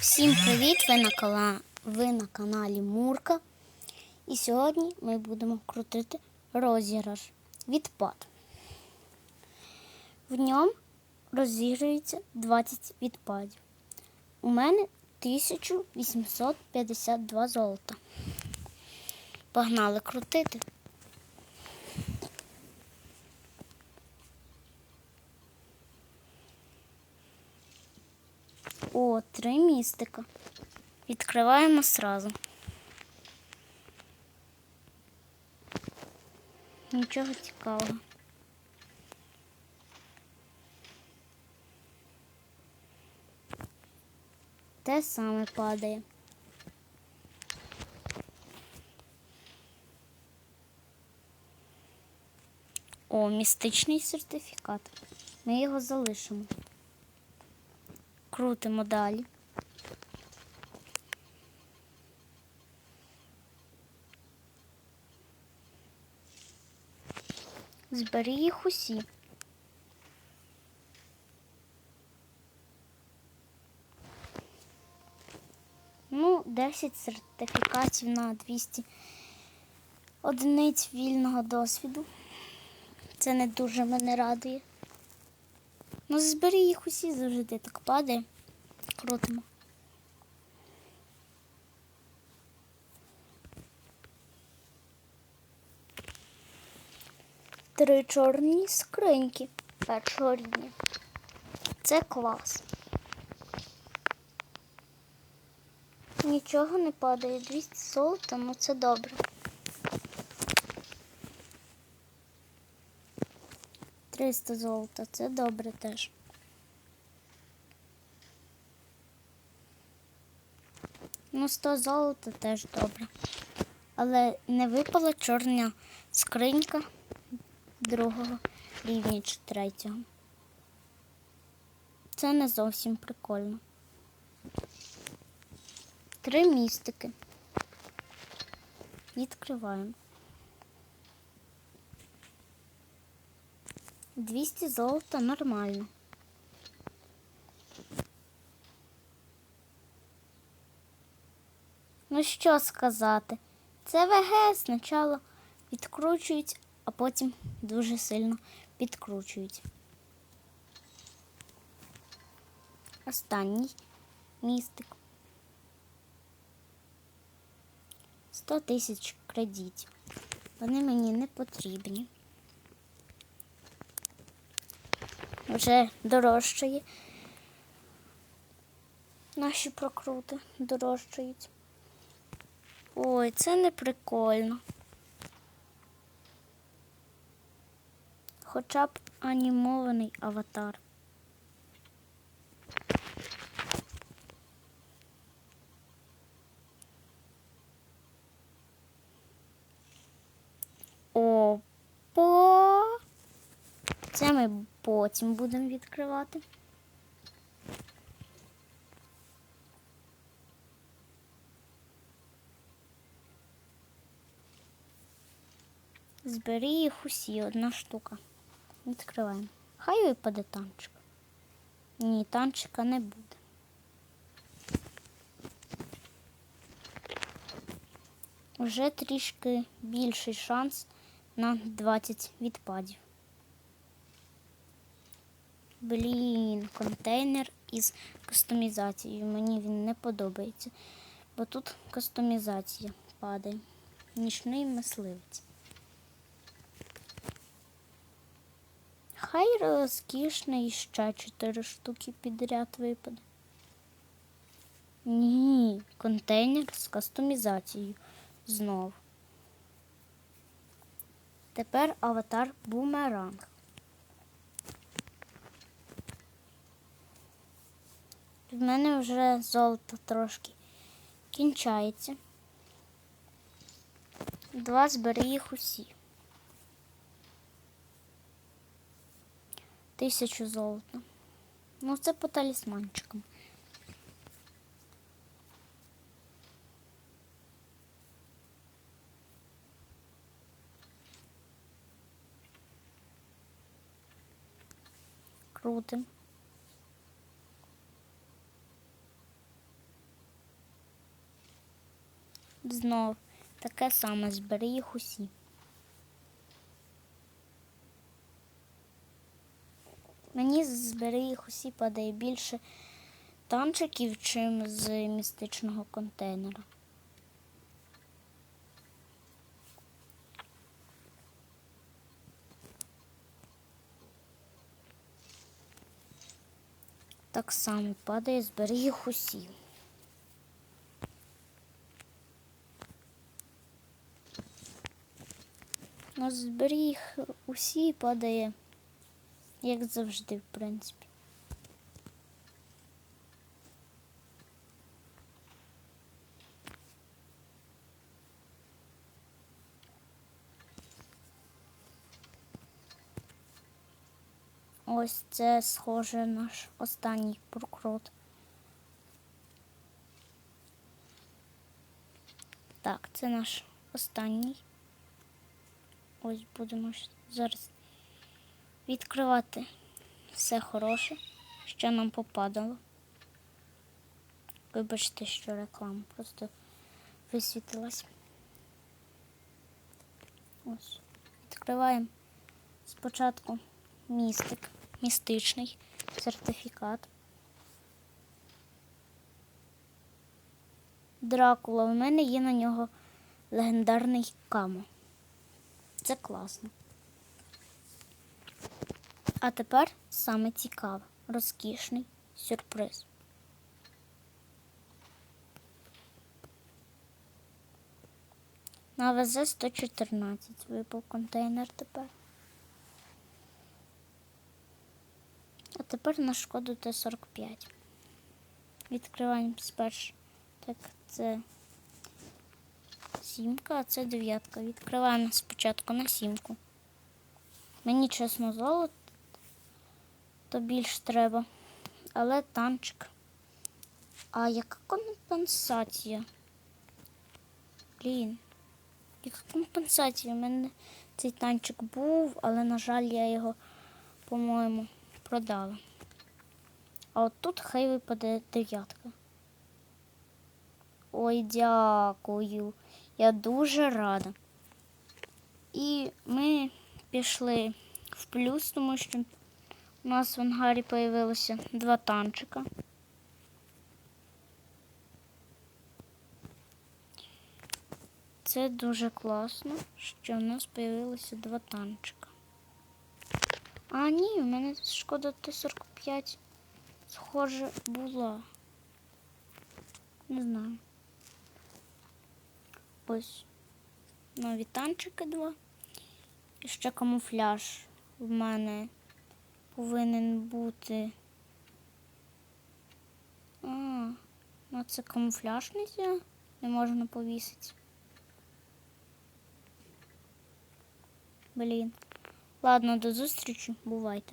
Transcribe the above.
Всім привіт! Ви на, кала... Ви на каналі Мурка. І сьогодні ми будемо крутити розіграш відпад. В ньому розігрується 20 відпадів. У мене 1852 золота. Погнали крутити. О, три містика. Відкриваємо сразу. Нічого цікавого. Те саме падає. О, містичний сертифікат. Ми його залишимо. Крутимо далі. Збери їх усі. Ну, 10 сертифікатів на 200 одиниць вільного досвіду. Це не дуже мене радує. Ну, збери їх усі завжди так падає. Крутимо. Три чорні скриньки першого рівня. Це клас. Нічого не падає. 200 золота, ну це добре. Триста золота, це добре теж. Ну, 100 золота теж добре. Але не випала чорна скринька другого рівня чи третього. Це не зовсім прикольно. Три містики. Відкриваємо. 200 золота нормально. Ну що сказати? Це ВГ спочатку відкручують, а потім дуже сильно підкручують. Останній містик. 100 тисяч кредитів. Вони мені не потрібні. Вже дорожчає. Наші прокрути дорожчають. Ой, це не прикольно. Хоча б анімований аватар. Це ми потім будемо відкривати. Збери їх усі, одна штука. Відкриваємо. Хай випаде танчик. Ні, танчика не буде. Вже трішки більший шанс на 20 відпадів. Блін, контейнер із кастомізацією. Мені він не подобається, бо тут кастомізація падає. Нічний мисливець. Хай розкішний ще 4 штуки підряд випаде. Ні, контейнер з кастомізацією. Знов. Тепер аватар бумеранг. В мене вже золото трошки кінчається. Два збери їх усі. Тисячу золота. Ну, це по талісманчикам. Крутим. Знов таке саме, збери їх усі. Мені збери їх усі падає більше танчиків, чим з містичного контейнера. Так само падає, збери їх усі. Збери їх усі падає, як завжди, в принципі. Ось це схоже наш останній прокрут. Так, це наш останній. Ось будемо зараз відкривати все хороше, що нам попадало. Вибачте, що реклама просто висвітилась. Ось. Відкриваємо спочатку містик, містичний сертифікат. Дракула. У мене є на нього легендарний камо. Це класно. А тепер саме цікаве, розкішний сюрприз. На ВЗ 114 випав контейнер тепер. А тепер на шкоду Т-45. Відкриваємо спершу. Так, це сімка, а це дев'ятка. Відкриваємо спочатку на сімку. Мені чесно золото то більш треба. Але танчик. А яка компенсація? Блін. Яка компенсація? У мене цей танчик був, але, на жаль, я його, по-моєму, продала. А от тут хай випаде дев'ятка. Ой, дякую. Я дуже рада. І ми пішли в плюс, тому що у нас в ангарі появилося два танчика. Це дуже класно, що в нас появилося два танчика. А, ні, у мене шкода Т-45 схоже була. Не знаю. Ось нові танчики два. І ще камуфляж в мене повинен бути. А, ну це камуфляж нельзя, не можна повісити. Блін. Ладно, до зустрічі, бувайте.